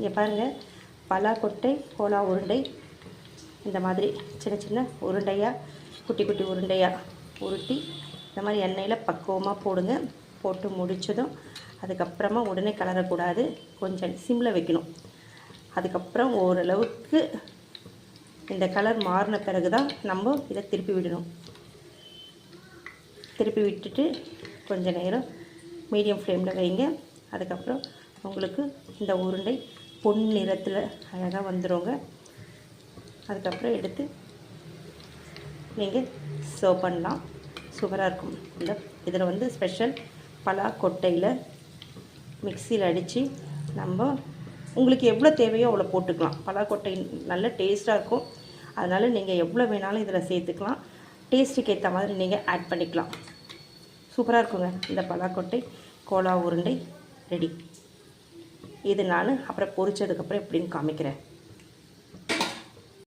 இங்கே பாருங்கள் பலாக்கொட்டை கோலா உருண்டை இந்த மாதிரி சின்ன சின்ன உருண்டையாக குட்டி குட்டி உருண்டையாக உருட்டி இந்த மாதிரி எண்ணெயில் பக்குவமாக போடுங்க. போட்டு முடிச்சதும் அதுக்கப்புறமா உடனே கலரக்கூடாது. கொஞ்சம் சிம்மில் வைக்கணும். அதுக்கப்புறம் ஓரளவுக்கு இந்த கலர் மாறின பிறகு தான் நம்ம இதை திருப்பி விடணும். திருப்பி விட்டுட்டு கொஞ்ச நேரம் மீடியம் ஃப்ளேமில் வைங்க. அதுக்கப்புறம் உங்களுக்கு இந்த உருண்டை பொன் நிறத்தில் அழகாக வந்துருங்க. அதுக்கப்புறம் எடுத்து நீங்கள் சர்வ் பண்ணலாம். சூப்பராக இருக்கும். இந்த இதில் வந்து ஸ்பெஷல் பலா கொட்டையில் மிக்சியில் அடித்து நம்ம உங்களுக்கு எவ்வளோ தேவையோ அவ்வளோ போட்டுக்கலாம். பலாக்கொட்டை நல்ல டேஸ்ட்டாக இருக்கும். அதனால் நீங்கள் எவ்வளோ வேணாலும் இதில் சேர்த்துக்கலாம். டேஸ்ட்டுக்கு ஏற்ற மாதிரி நீங்கள் ஆட் பண்ணிக்கலாம். சூப்பராக இருக்குங்க. இந்த பலாக்கொட்டை கோலா உருண்டை ரெடி இது நான் அப்புறம் பொரிச்சதுக்கப்புறம் எப்படின்னு காமிக்கிறேன்.